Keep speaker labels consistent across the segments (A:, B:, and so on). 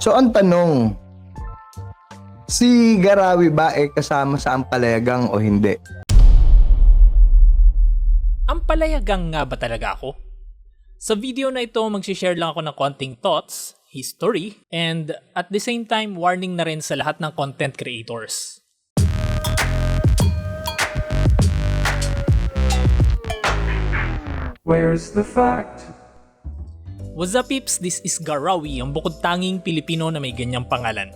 A: So ang tanong, si Garawi ba ay kasama sa Ampalayagang o hindi?
B: Ang palayagang nga ba talaga ako? Sa video na ito, mag-share lang ako ng konting thoughts, history, and at the same time, warning na rin sa lahat ng content creators.
C: Where's the fact?
B: What's up peeps? This is Garawi, ang bukod tanging Pilipino na may ganyang pangalan.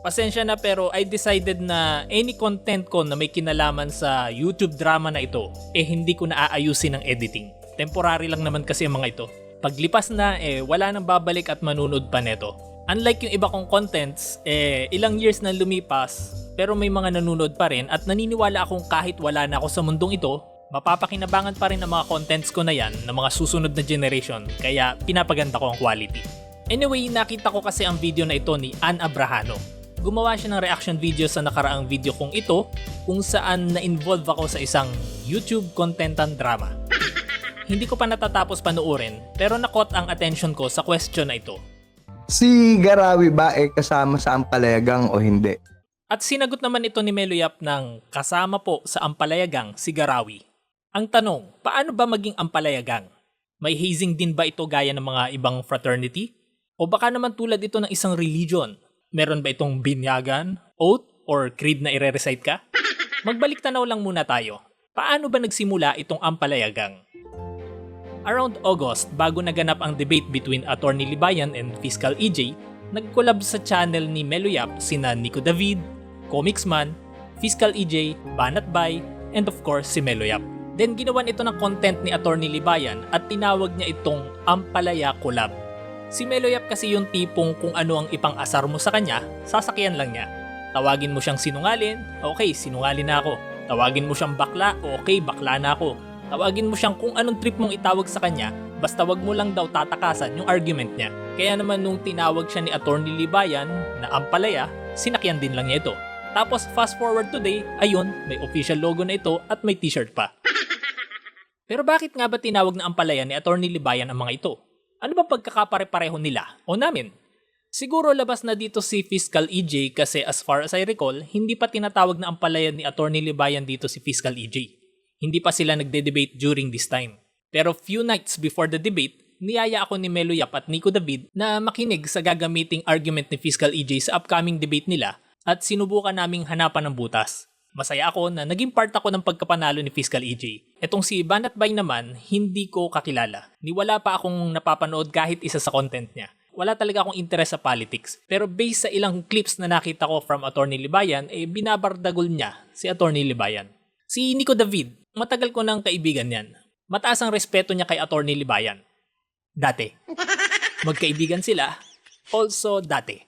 B: Pasensya na pero I decided na any content ko na may kinalaman sa YouTube drama na ito, eh hindi ko na aayusin ng editing. Temporary lang naman kasi ang mga ito. Paglipas na, eh wala nang babalik at manunod pa neto. Unlike yung iba kong contents, eh ilang years na lumipas, pero may mga nanunod pa rin at naniniwala akong kahit wala na ako sa mundong ito, mapapakinabangan pa rin ang mga contents ko na yan ng mga susunod na generation, kaya pinapaganda ko ang quality. Anyway, nakita ko kasi ang video na ito ni Ann Abrahano. Gumawa siya ng reaction video sa nakaraang video kong ito kung saan na-involve ako sa isang YouTube contentan drama. Hindi ko pa natatapos panoorin pero nakot ang attention ko sa question na ito.
A: Si Garawi ba ay kasama sa Ampalayagang o hindi?
B: At sinagot naman ito ni Meloyap ng kasama po sa Ampalayagang si Garawi. Ang tanong, paano ba maging Ampalayagang? May hazing din ba ito gaya ng mga ibang fraternity? O baka naman tulad ito ng isang religion? Meron ba itong binyagan, oath, or creed na ire-recite ka? Magbalik tanaw lang muna tayo. Paano ba nagsimula itong Ampalayagang? Around August, bago naganap ang debate between Attorney Libayan and Fiscal EJ, nag-collab sa channel ni Meloyap sina Nico David, Comicsman, Fiscal EJ, Banat Bay, and of course si Meloyap. Then ginawan ito ng content ni Attorney Libayan at tinawag niya itong Ampalaya Collab. Si Meloyap kasi yung tipong kung ano ang ipang-asar mo sa kanya, sasakyan lang niya. Tawagin mo siyang sinungalin, okay, sinungalin na ako. Tawagin mo siyang bakla, okay, bakla na ako. Tawagin mo siyang kung anong trip mong itawag sa kanya, basta wag mo lang daw tatakasan yung argument niya. Kaya naman nung tinawag siya ni Attorney Libayan na Ampalaya, sinakyan din lang niya ito. Tapos fast forward today, ayun, may official logo na ito at may t-shirt pa. Pero bakit nga ba tinawag na Ampalaya ni Attorney Libayan ang mga ito? Ano ba pagkakapare-pareho nila o namin? Siguro labas na dito si Fiscal EJ kasi as far as I recall, hindi pa tinatawag na Ampalaya ni Attorney Libayan dito si Fiscal EJ. Hindi pa sila nagde-debate during this time. Pero few nights before the debate, niyaya ako ni Melo Yap at Nico David na makinig sa gagamiting argument ni Fiscal EJ sa upcoming debate nila at sinubukan naming hanapan ng butas. Masaya ako na naging part ako ng pagkapanalo ni Fiscal EJ. Etong si Banat Bay naman, hindi ko kakilala. Ni wala pa akong napapanood kahit isa sa content niya. Wala talaga akong interest sa politics. Pero based sa ilang clips na nakita ko from Attorney Libayan, eh binabardagol niya si Attorney Libayan. Si Nico David, matagal ko nang kaibigan yan. Mataas ang respeto niya kay Attorney Libayan. Dati. Magkaibigan sila. Also dati.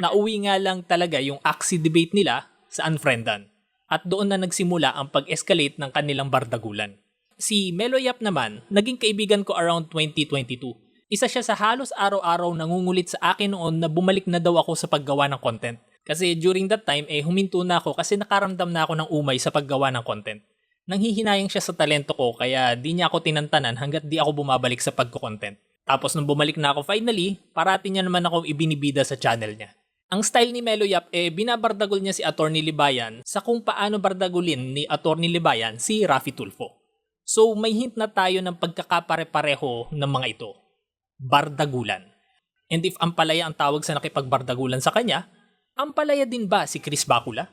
B: Nauwi nga lang talaga yung axi debate nila sa unfriendan. At doon na nagsimula ang pag-escalate ng kanilang bardagulan. Si Meloyap naman, naging kaibigan ko around 2022. Isa siya sa halos araw-araw nangungulit sa akin noon na bumalik na daw ako sa paggawa ng content. Kasi during that time, eh huminto na ako kasi nakaramdam na ako ng umay sa paggawa ng content. Nanghihinayang siya sa talento ko kaya di niya ako tinantanan hanggat di ako bumabalik sa pagko-content. Tapos nung bumalik na ako finally, parati niya naman ako ibinibida sa channel niya. Ang style ni Melo Yap eh binabardagol niya si Attorney Libayan sa kung paano bardagulin ni Attorney Libayan si Rafi Tulfo. So may hint na tayo ng pagkakapare-pareho ng mga ito. Bardagulan. And if Ampalaya ang tawag sa nakipagbardagulan sa kanya, Ampalaya din ba si Chris Bakula?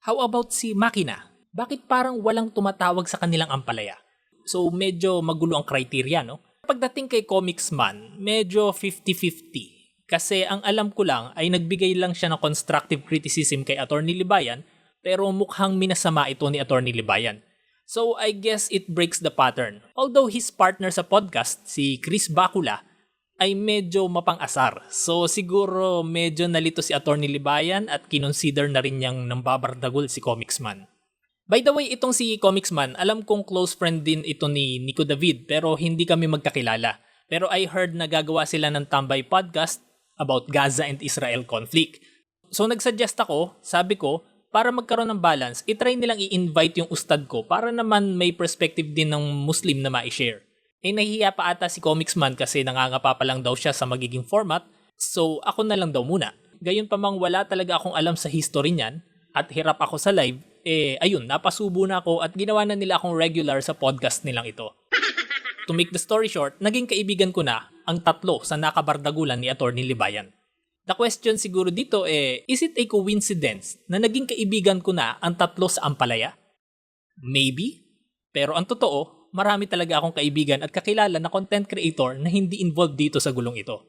B: How about si Makina? Bakit parang walang tumatawag sa kanilang Ampalaya? So medyo magulo ang criteria, no? Pagdating kay Comicsman, medyo 50-50 kasi ang alam ko lang ay nagbigay lang siya ng constructive criticism kay Attorney Libayan pero mukhang minasama ito ni Attorney Libayan. So I guess it breaks the pattern. Although his partner sa podcast, si Chris Bakula, ay medyo mapang-asar. So siguro medyo nalito si Attorney Libayan at kinonsider na rin niyang nambabardagol si Comicsman. By the way, itong si Comicsman, alam kong close friend din ito ni Nico David pero hindi kami magkakilala. Pero I heard na gagawa sila ng Tambay Podcast about Gaza and Israel conflict. So nagsuggest ako, sabi ko, para magkaroon ng balance, itry nilang i-invite yung ustad ko para naman may perspective din ng Muslim na ma-share. Eh nahihiya pa ata si Comicsman kasi nangangapa pa lang daw siya sa magiging format, So ako na lang daw muna. Gayon pa mang wala talaga akong alam sa history niyan at hirap ako sa live, eh ayun, napasubo na ako at ginawa na nila akong regular sa podcast nilang ito. To make the story short, naging kaibigan ko na ang tatlo sa nakabardagulan ni Attorney Libayan. The question siguro dito eh, is it a coincidence na naging kaibigan ko na ang tatlo sa Ampalaya? Maybe. Pero ang totoo, marami talaga akong kaibigan at kakilala na content creator na hindi involved dito sa gulong ito.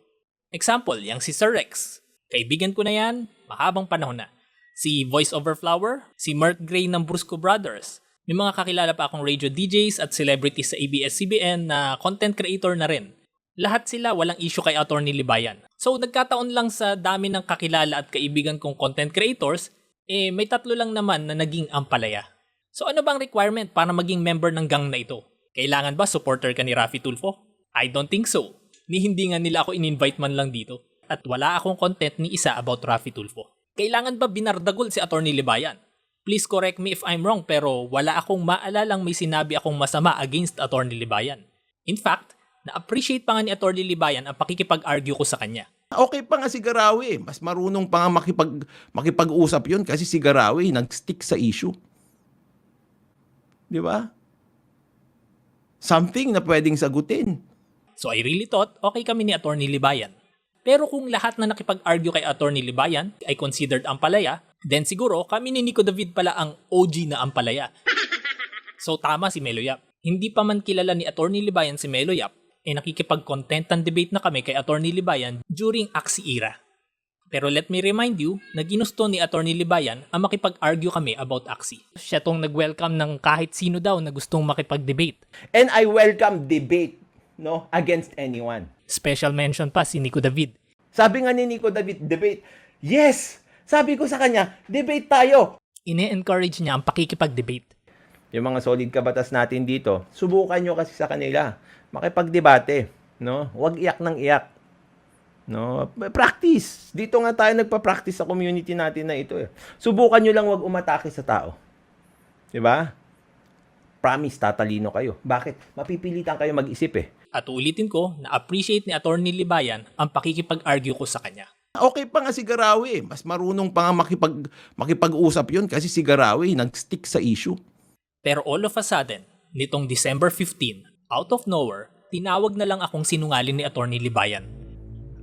B: Example, yang si Sir Rex. Kaibigan ko na yan, mahabang panahon na. Si Voice Over Flower, si Mark Gray ng Brusco Brothers. May mga kakilala pa akong radio DJs at celebrities sa ABS-CBN na content creator na rin. Lahat sila walang issue kay Attorney Libayan. So nagkataon lang sa dami ng kakilala at kaibigan kong content creators, eh may tatlo lang naman na naging ampalaya. So ano bang requirement para maging member ng gang na ito? Kailangan ba supporter ka ni Rafi Tulfo? I don't think so. Ni hindi nga nila ako in-invite man lang dito. At wala akong content ni isa about Rafi Tulfo. Kailangan ba binardagol si Attorney Libayan? Please correct me if I'm wrong pero wala akong maalalang may sinabi akong masama against Attorney Libayan. In fact, na-appreciate pa nga ni Attorney Libayan ang pakikipag-argue ko sa kanya.
C: Okay pa nga si Garawi. Mas marunong pa nga makipag, makipag-usap yun kasi si Garawi nag-stick sa issue. Di ba? Something na pwedeng sagutin.
B: So I really thought okay kami ni Attorney Libayan. Pero kung lahat na nakipag-argue kay Attorney Libayan ay considered ampalaya, then siguro kami ni Nico David pala ang OG na ampalaya. So tama si Melo Yap. Hindi pa man kilala ni Attorney Libayan si Melo Yap, eh nakikipag-contentan debate na kami kay Attorney Libayan during Axie era. Pero let me remind you na ginusto ni Attorney Libayan ang makipag-argue kami about Axie. Siya tong nag-welcome ng kahit sino daw na gustong makipag-debate.
C: And I welcome debate no against anyone.
B: Special mention pa si Nico David.
C: Sabi nga ni Nico David, debate. Yes! Sabi ko sa kanya, debate tayo.
B: Ine-encourage niya ang pakikipag-debate.
C: Yung mga solid kabatas natin dito, subukan nyo kasi sa kanila. Makipagdebate. No? Huwag iyak ng iyak. No? Practice. Dito nga tayo nagpa-practice sa community natin na ito. Eh. Subukan nyo lang wag umatake sa tao. 'Di ba? Promise, tatalino kayo. Bakit? Mapipilitan kayo mag-isip eh.
B: At ulitin ko, na-appreciate ni Attorney Libayan ang pakikipag-argue ko sa kanya.
C: Okay pa nga si Garawi. Mas marunong pa nga makipag, makipag-usap yun kasi si Garawi nag-stick sa issue.
B: Pero all of a sudden, nitong December 15, out of nowhere, tinawag na lang akong sinungaling ni Attorney Libayan.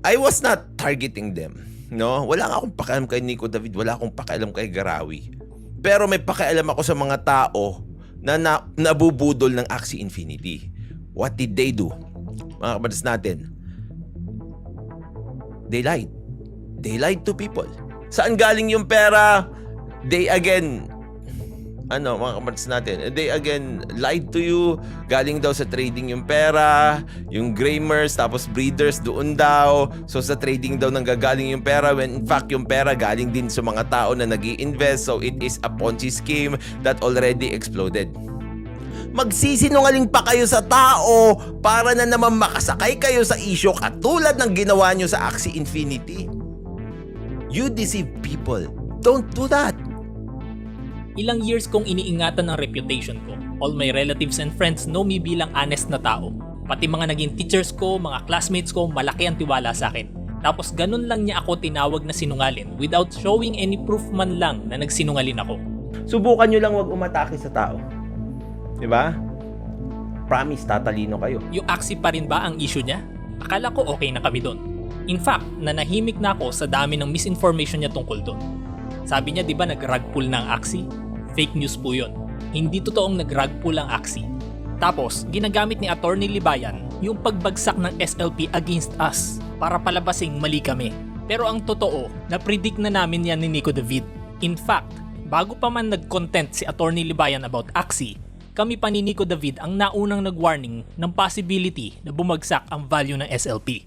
C: I was not targeting them. No? Wala akong pakialam kay Nico David, wala akong pakialam kay Garawi. Pero may pakialam ako sa mga tao na, na nabubudol ng Axie Infinity. What did they do? Mga kabatas natin. They lied. They lied to people. Saan galing yung pera? They again ano, mga kabatas natin, they again lied to you, galing daw sa trading yung pera, yung grammers, tapos breeders doon daw, so sa trading daw nanggagaling yung pera, when in fact yung pera galing din sa mga tao na nag invest so it is a Ponzi scheme that already exploded. Magsisinungaling pa kayo sa tao para na naman makasakay kayo sa isyo katulad ng ginawa nyo sa Axie Infinity. You deceive people. Don't do that.
B: Ilang years kong iniingatan ang reputation ko. All my relatives and friends know me bilang honest na tao. Pati mga naging teachers ko, mga classmates ko, malaki ang tiwala sa akin. Tapos ganun lang niya ako tinawag na sinungalin without showing any proof man lang na nagsinungalin ako.
C: Subukan nyo lang wag umatake sa tao. 'Di ba? Promise, tatalino kayo.
B: Yung Axie pa rin ba ang issue niya? Akala ko okay na kami doon. In fact, nanahimik na ako sa dami ng misinformation niya tungkol doon. Sabi niya di ba nag-rug pull ng Axie? Fake news po yun. Hindi totoong nag-rug pull ang Axie. Tapos, ginagamit ni Attorney Libayan yung pagbagsak ng SLP against us para palabasing mali kami. Pero ang totoo, na-predict na namin yan ni Nico David. In fact, bago pa man nag-content si Attorney Libayan about Axie, kami pa ni Nico David ang naunang nag-warning ng possibility na bumagsak ang value ng SLP.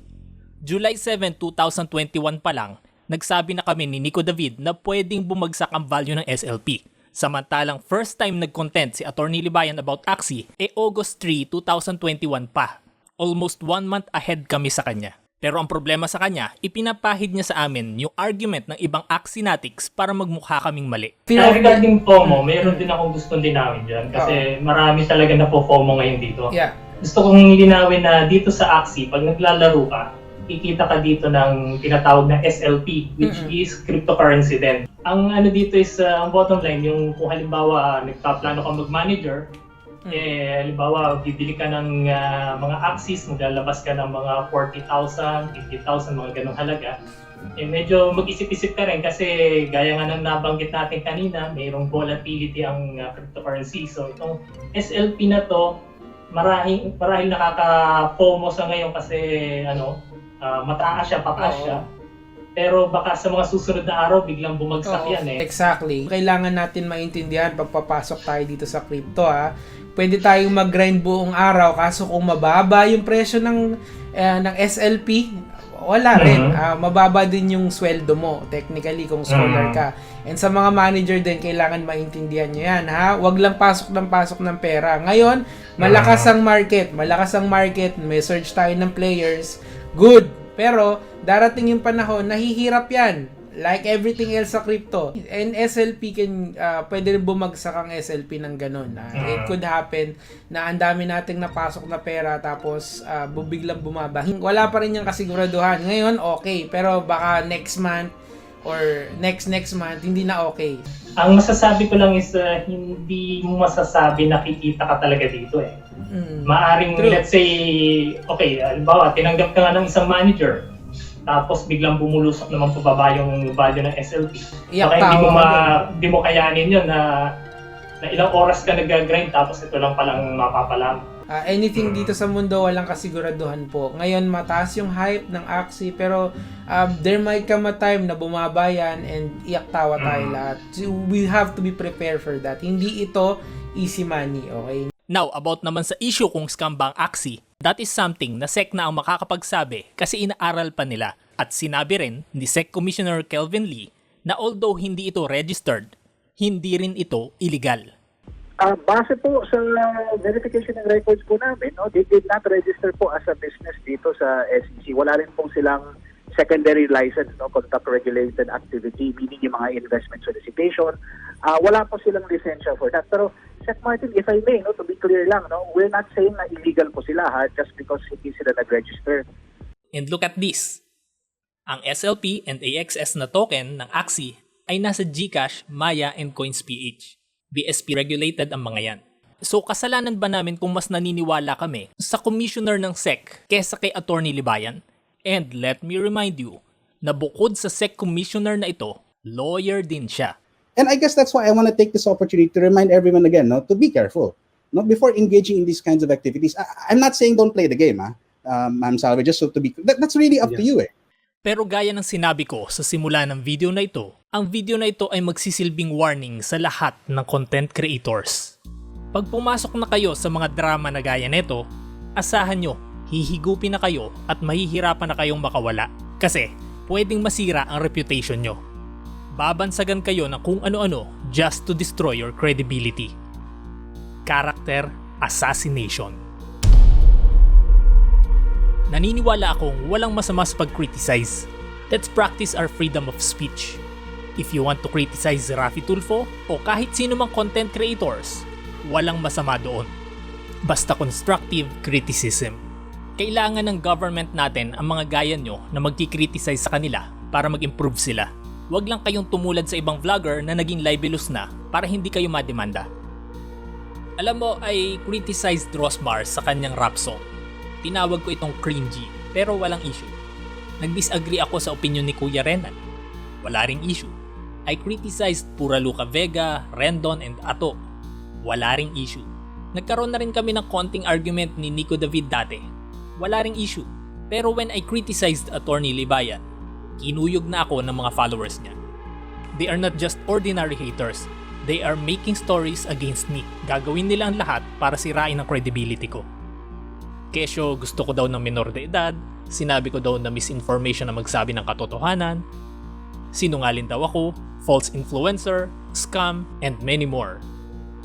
B: July 7, 2021 pa lang, nagsabi na kami ni Nico David na pwedeng bumagsak ang value ng SLP. Samantalang first time nag-content si Attorney Libayan about Axie, e August 3, 2021 pa. Almost one month ahead kami sa kanya. Pero ang problema sa kanya, ipinapahid niya sa amin yung argument ng ibang Axinatics para magmukha kaming mali.
D: Uh, regarding FOMO, mayroon din akong gustong linawin dyan kasi marami talaga na po FOMO ngayon dito.
E: Yeah.
D: Gusto kong linawin na dito sa Axie, pag naglalaro ka, kikita ka dito ng tinatawag na SLP, which
E: Mm-mm.
D: is cryptocurrency din. Ang ano dito is, uh, ang bottom line, yung kung halimbawa nagpaplano ka mag-manager,
E: Mm.
D: eh, halimbawa, bibili ka ng ah, mga axis, maglalabas ka ng mga 40,000, 50,000, mga ganong halaga. Eh, medyo mag-isip-isip ka rin kasi gaya nga ng nabanggit natin kanina, mayroong volatility ang ah, cryptocurrency. So itong SLP na to, marahil, marahil nakaka-FOMO sa ngayon kasi ano, ah, mataas siya, pataas
E: Oo.
D: siya. Pero baka sa mga susunod na araw, biglang bumagsak
E: Oo,
D: yan eh.
E: Exactly. Kailangan natin maintindihan pagpapasok tayo dito sa crypto ha. Pwede tayong mag-grind buong araw kaso kung mababa yung presyo ng eh, ng SLP, wala rin.
D: Mhm.
E: Ah, mababa din yung sweldo mo technically kung scholar
D: Mhm.
E: ka. And sa mga manager din kailangan maintindihan nyo yan ha. Huwag lang pasok ng pasok ng pera. Ngayon, malakas ang market, malakas ang market, may search tayo ng players. Good. Pero darating yung panahon, nahihirap yan. Like everything else sa crypto. And SLP can, ah, pwede rin bumagsak ang SLP ng ganun. ah. It could happen na ang dami nating napasok na pera tapos ah, biglang bumaba. Wala pa rin yung kasiguraduhan. Ngayon, okay. Pero baka next month or next next month, hindi na okay.
D: Ang masasabi ko lang is uh, hindi mo masasabi na kikita ka talaga dito eh.
E: Mm.
D: Maaring
E: True.
D: let's say, okay, halimbawa, tinanggap ka nga ng isang manager, tapos biglang bumulusok naman pababa yung value ng SLP.
E: Iyak
D: Baka hindi mo, ma, hindi mo kayanin yun na, na ilang oras ka nag-grind tapos ito lang palang mapapalam.
E: Ah, anything dito sa mundo walang kasiguraduhan po. Ngayon mataas yung hype ng Axie pero um, there might come a time na bumaba yan and iyak tawa tayo
D: Mm.
E: lahat. So, we have to be prepared for that. Hindi ito easy money, okay?
B: Now, about naman sa issue kung scam ba ang Axie, that is something na SEC na ang makakapagsabi kasi inaaral pa nila. At sinabi rin ni SEC Commissioner Kelvin Lee na although hindi ito registered, hindi rin ito illegal.
F: Ah, base po sa verification ng records po namin, no, they did not register po as a business dito sa SEC. Wala rin po silang secondary license, no, conduct regulated activity, meaning yung mga investment solicitation. Ah, wala po silang lisensya for that. Pero, Seth Martin, if I may, no, to be clear lang, no, we're not saying na illegal po sila ha, just because hindi sila nag-register.
B: And look at this. Ang SLP and AXS na token ng Axie ay nasa GCash, Maya, and CoinsPH. BSP regulated ang mga yan. So kasalanan ba namin kung mas naniniwala kami sa commissioner ng SEC kesa kay Attorney Libayan? And let me remind you na bukod sa SEC commissioner na ito, lawyer din siya.
G: And I guess that's why I want to take this opportunity to remind everyone again, no, to be careful, no, before engaging in these kinds of activities. I, I'm not saying don't play the game, ah, um, Ma'am Salve, just so to be, that, that's really up to you, eh.
B: Pero gaya ng sinabi ko sa simula ng video na ito, ang video na ito ay magsisilbing warning sa lahat ng content creators. Pag pumasok na kayo sa mga drama na gaya nito, asahan nyo, hihigupin na kayo at mahihirapan na kayong makawala. Kasi pwedeng masira ang reputation nyo. Babansagan kayo ng kung ano-ano just to destroy your credibility. Character assassination. Naniniwala akong walang masama sa pag-criticize. Let's practice our freedom of speech. If you want to criticize Rafi Tulfo o kahit sino mang content creators, walang masama doon. Basta constructive criticism. Kailangan ng government natin ang mga gaya nyo na magkikriticize sa kanila para mag-improve sila. Huwag lang kayong tumulad sa ibang vlogger na naging libelous na para hindi kayo mademanda. Alam mo, I criticized Rosmar sa kanyang rap song. Tinawag ko itong cringy, pero walang issue. Nag-disagree ako sa opinion ni Kuya Renan. Wala ring issue. I criticized Pura Luca Vega, Rendon, and Ato. Wala ring issue. Nagkaroon na rin kami ng konting argument ni Nico David dati. Wala ring issue. Pero when I criticized Attorney Libayan, kinuyog na ako ng mga followers niya. They are not just ordinary haters. They are making stories against me. Gagawin nila ang lahat para sirain ang credibility ko. Kesyo gusto ko daw ng minor de edad, sinabi ko daw na misinformation na magsabi ng katotohanan, sinungalin daw ako, false influencer, scam, and many more.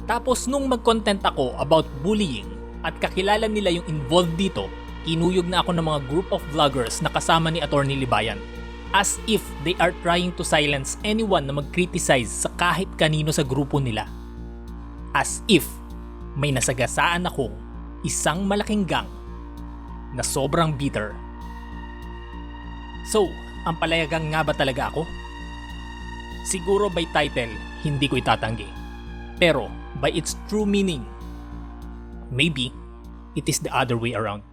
B: Tapos nung mag-content ako about bullying at kakilala nila yung involved dito, kinuyog na ako ng mga group of vloggers na kasama ni Attorney Libayan. As if they are trying to silence anyone na mag-criticize sa kahit kanino sa grupo nila. As if may nasagasaan akong isang malaking gang na sobrang bitter So, ang palayagang nga ba talaga ako? Siguro by title, hindi ko itatanggi. Pero by its true meaning, maybe it is the other way around.